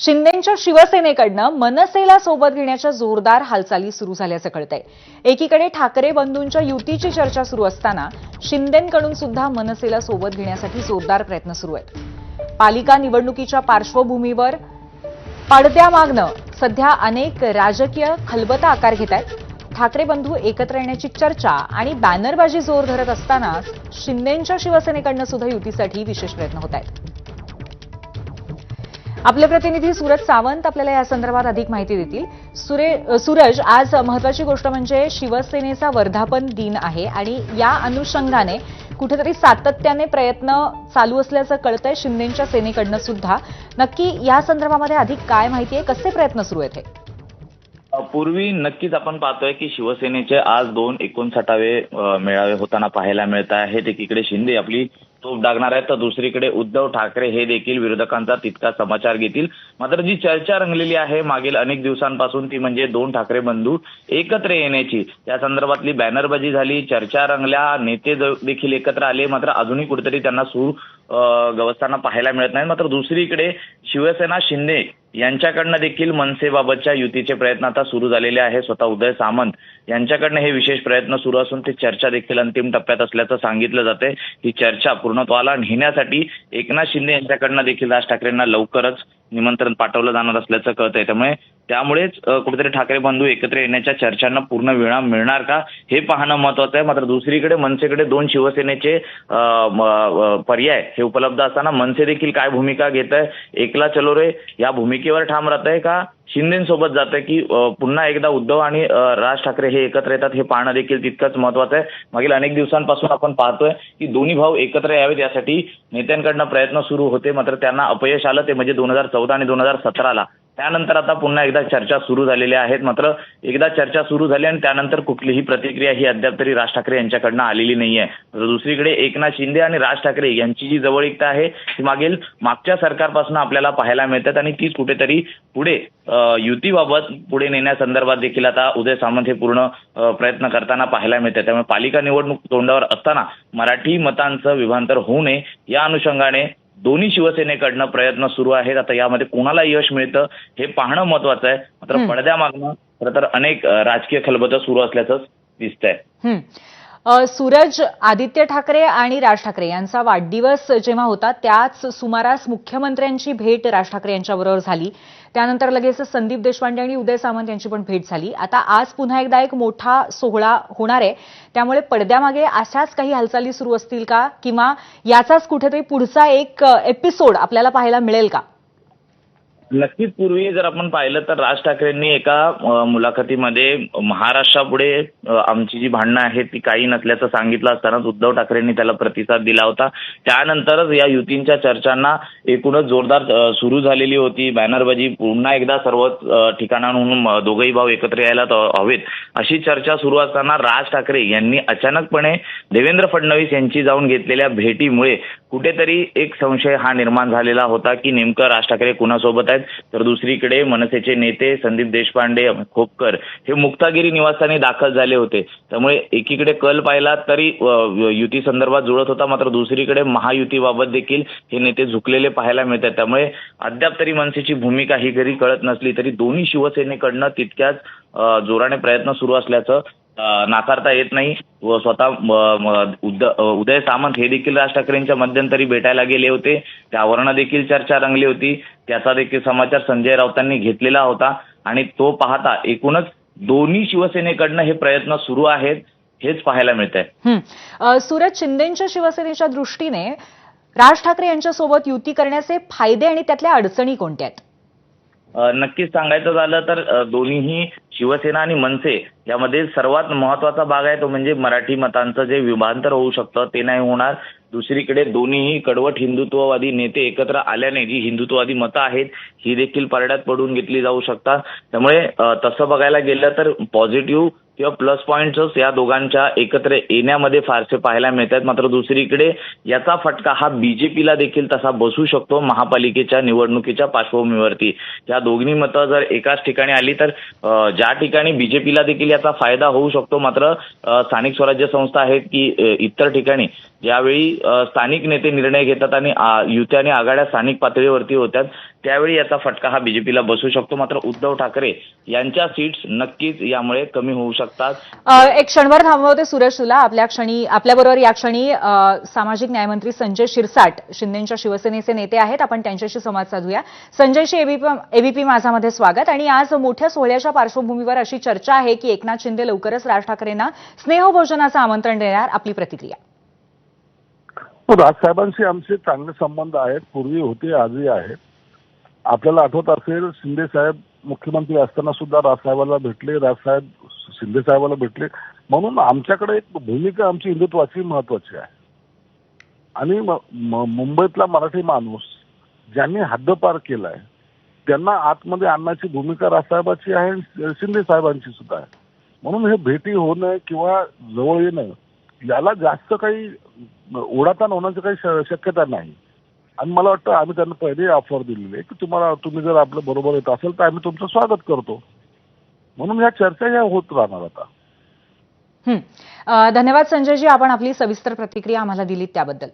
शिंदेच्या शिवसेनेकडनं मनसेला सोबत घेण्याच्या जोरदार हालचाली सुरू झाल्याचं कळतंय. एकीकडे ठाकरे बंधूंच्या युतीची चर्चा सुरू असताना शिंदेकडून सुद्धा मनसेला सोबत घेण्यासाठी जोरदार प्रयत्न सुरू आहेत. पालिका निवडणुकीच्या पार्श्वभूमीवर पडद्यामागनं सध्या अनेक राजकीय खलबता आकार घेत आहेत. ठाकरे बंधू एकत्र येण्याची चर्चा आणि बॅनरबाजी जोर धरत असतानाच शिंदेच्या शिवसेनेकडनं सुद्धा युतीसाठी विशेष प्रयत्न होत आहेत. आपले प्रतिनिधी सूरज सावंत आपल्याला या संदर्भात अधिक माहिती देतील. सुरे सूरज आज महत्वाची गोष्ट म्हणजे शिवसेनेचा वर्धापन दिन आहे आणि या अनुषंगाने कुठेतरी सातत्याने प्रयत्न चालू असल्याचं कळतंय शिंदेच्या सेनेकडनं सुद्धा. नक्की या संदर्भामध्ये अधिक काय माहिती आहे? कसे प्रयत्न सुरू आहेत हे? पूर्वी नक्कीच आपण पाहतोय की शिवसेनेचे आज दोन एकोणसाठावे मेळावे होताना पाहायला मिळत आहेत. एकीकडे शिंदे आपली तोफ डागणार आहेत तर दुसरीकडे उद्धव ठाकरे हे देखील विरोधकांचा तितका समाचार घेतील. मात्र जी चर्चा रंगलेली आहे मागील अनेक दिवसांपासून ती म्हणजे दोन ठाकरे बंधू एकत्र येण्याची. त्या संदर्भातली बॅनरबाजी झाली चर्चा रंगल्या नेते देखील एकत्र आले मात्र अजूनही कुठेतरी त्यांना सूर अ, पाहायला मिळत नाही मात्र दुसरीकडे शिवसेना शिंदे यांच्याकडनं देखील मनसेबाबतच्या युतीचे प्रयत्न आता सुरू झालेले आहे स्वतः उदय सामंत यांच्याकडनं हे विशेष प्रयत्न सुरू असून ते चर्चा देखील अंतिम टप्प्यात असल्याचं सांगितलं जाते ही चर्चा पूर्णत्वाला नेण्यासाठी एकनाथ शिंदे यांच्याकडनं देखील राज ठाकरेंना लवकरच निमंत्रण पाठवलं जाणार असल्याचं कळतंय. त्यामुळे त्यामुळेच कुठेतरी ठाकरे बंधू एकत्र येण्याच्या चर्चांना पूर्ण विराम मिळणार का? हे पाहणं महत्वाचं आहे. मात्र दुसरीकडे मनसेकडे दोन शिवसेनेचे पर्याय हे उपलब्ध असताना मनसे देखील काय भूमिका घेत आहे एकला चलो रे. या भूमिकेवर ठाम राहत आहे का? शिंदेसोबत जात आहे की पुन्हा एकदा उद्धव आणि राज ठाकरे हे एकत्र येतात हे पाहणं देखील तितकंच महत्वाचं आहे. मागील अनेक दिवसांपासून आपण पाहतोय की दोन्ही भाऊ एकत्र यावेत यासाठी नेत्यांकडनं प्रयत्न सुरू होते. मात्र त्यांना अपयश आलं ते म्हणजे दोन हजार चौदा आणि दोन हजार सतराला. त्यानंतर आता पुन्हा एकदा चर्चा सुरू झालेल्या आहेत. मात्र एकदा चर्चा सुरू झाली आणि त्यानंतर कुठलीही प्रतिक्रिया ही अद्याप तरी राज ठाकरे यांच्याकडनं आलेली नाहीये. दुसरीकडे एकनाथ शिंदे आणि राज ठाकरे यांची जी जवळीकता आहे ती मागील मागच्या सरकारपासून आपल्याला पाहायला मिळतात आणि तीच कुठेतरी पुढे युतीबाबत पुढे नेण्यासंदर्भात देखील आता उदय सामंत हे पूर्ण प्रयत्न करताना पाहायला मिळतात. त्यामुळे पालिका निवडणूक तोंडावर असताना मराठी मतांचं विभांतर होऊ नये या अनुषंगाने दोन्ही शिवसेनेकडनं प्रयत्न सुरू आहेत. आता यामध्ये कोणाला यश मिळतं हे पाहणं महत्वाचं आहे. मात्र. पडद्यामागनं खरं तर अनेक राजकीय खलबतं सुरू असल्याचं दिसतंय. सूरज आदित्य ठाकरे आणि राज ठाकरे यांचा वाढदिवस जेव्हा होता त्याच सुमारास मुख्यमंत्र्यांची भेट राज ठाकरे यांच्याबरोबर झाली. त्यानंतर लगेच संदीप देशपांडे आणि उदय सामंत यांची पण भेट झाली. आता आज पुन्हा एकदा एक मोठा सोहळा होणार आहे. त्यामुळे पडद्यामागे अशाच काही हालचाली सुरू असतील का? किंवा याचाच कुठेतरी पुढचा एक एपिसोड आपल्याला पाहायला मिळेल का? नक्कीच पूर्वी जर आपण पाहिलं तर राज ठाकरेंनी एका मुलाखतीमध्ये महाराष्ट्रापुढे आमची जी भांडणं आहेत ती काही नसल्याचं सांगितलं असतानाच उद्धव ठाकरेंनी त्याला प्रतिसाद दिला होता. त्यानंतरच या युतींच्या चर्चांना एकूणच जोरदार सुरू झालेली होती. बॅनरबाजी पुन्हा एकदा सर्व ठिकाणांहून दोघही भाऊ एकत्र यायला हवेत. अशी चर्चा सुरू असताना राज ठाकरे यांनी अचानकपणे देवेंद्र फडणवीस यांची जाऊन घेतलेल्या भेटीमुळे कुठेतरी एक संशय हा निर्माण झालेला होता की नेमकं राज ठाकरे कुणासोबत आहेत. तर दुसरीकडे मनसेचे नेते संदीप देशपांडे खोपकर हे मुक्तागिरी निवासस्थानी दाखल झाले होते. त्यामुळे एकीकडे कल पाहिला तरी युती संदर्भात जुळत होता. मात्र दुसरीकडे महायुतीबाबत देखील हे नेते झुकलेले पाहायला मिळतात. त्यामुळे अद्याप तरी मनसेची भूमिका ही घरी कळत नसली तरी दोन्ही शिवसेनेकडनं तितक्याच जोराने प्रयत्न सुरू असल्याचं नाकारता येत नाही व स्वतः उदय सामंत हे देखील राज ठाकरेंच्या मध्यंतरी भेटायला गेले होते. त्यावरनं देखील चर्चा रंगली होती. त्याचा देखील समाचार संजय राऊतांनी घेतलेला होता. आणि तो पाहता एकूणच दोन्ही शिवसेनेकडनं हे प्रयत्न सुरू आहेत हेच पाहायला मिळत आहे हं. सूरज शिंदेच्या शिवसेनेच्या दृष्टीने राज ठाकरे यांच्यासोबत युती करण्याचे फायदे आणि त्यातल्या अडचणी कोणत्या आहेत? नक्कीच सांगायचं झालं तर दोन्हीही शिवसेना आणि मनसे यामध्ये सर्वात महत्त्वाचा भाग आहे तो म्हणजे मराठी मतांचं जे विभांतर होऊ शकतं ते नाही होणार. दुसरीकडे दोन्हीही कडवट हिंदुत्ववादी नेते एकत्र आल्याने जी हिंदुत्ववादी मतं आहेत ही देखील पारड्यात पडून घेतली जाऊ शकतात. त्यामुळे तसं बघायला गेलं तर पॉझिटिव्ह किंवा प्लस पॉईंट्स या दोघांच्या एकत्र येण्यामध्ये फारसे पाहायला मिळतात मात्र दुसरीकडे याचा फटका हा बीजेपीला देखील तसा बसू शकतो महापालिकेच्या निवडणुकीच्या पार्श्वभूमीवरती. या दोघी मतं जर एकाच ठिकाणी आली तर ज्या ठिकाणी बीजेपीला देखील याचा फायदा होऊ शकतो. मात्र स्थानिक स्वराज्य संस्था आहेत की इतर ठिकाणी ज्यावेळी स्थानिक नेते निर्णय घेतात आणि युती युत्या आणि आघाड्या स्थानिक पातळीवरती होतात त्यावेळी याचा फटका हा बीजेपीला बसू शकतो. मात्र उद्धव ठाकरे यांच्या सीट्स नक्कीच यामुळे कमी होऊ शकतात. एक क्षणभर थांबवते सुरेश तुला. आपल्या क्षणी आपल्याबरोबर या क्षणी सामाजिक न्यायमंत्री संजय शिरसाट शिंदेच्या शिवसेनेचे नेते आहेत. आपण त्यांच्याशी संवाद साधूया. संजयशी एबीपी एबीपी माझामध्ये स्वागत. आणि आज मोठ्या सोहळ्याच्या पार्श्वभूमीवर अशी चर्चा आहे की एकनाथ शिंदे लवकरच राज ठाकरेंना स्नेहभोजनाचं आमंत्रण देणार आपली प्रतिक्रिया. हो, राजसाहेबांशी आमचे चांगले संबंध आहेत. पूर्वी होते आजही आहेत. आपल्याला आठवत असेल शिंदे साहेब मुख्यमंत्री असताना सुद्धा राजसाहेबाला भेटले राजसाहेब शिंदे साहेबाला भेटले. म्हणून आमच्याकडे एक भूमिका आमची हिंदुत्वाची महत्वाची आहे. आणि मुंबईतला मराठी माणूस ज्यांनी हद्दपार केलाय त्यांना आतमध्ये आणण्याची भूमिका राजसाहेबाची आहे शिंदे साहेबांची सुद्धा आहे. म्हणून हे भेटी होणं किंवा जवळ येणं याला जास्त काही ओढाताण होण्याची काही शक्यता नाही. आणि मला वाटतं आम्ही त्यांना पहिले ऑफर दिलेली आहे की तुम्हाला तुम्ही जर आपलं बरोबर येत असेल तर आम्ही तुमचं स्वागत करतो. म्हणून ह्या चर्चा ह्या होत राहणार आता. धन्यवाद संजयजी. आपण आपली सविस्तर प्रतिक्रिया आम्हाला दिली त्याबद्दल.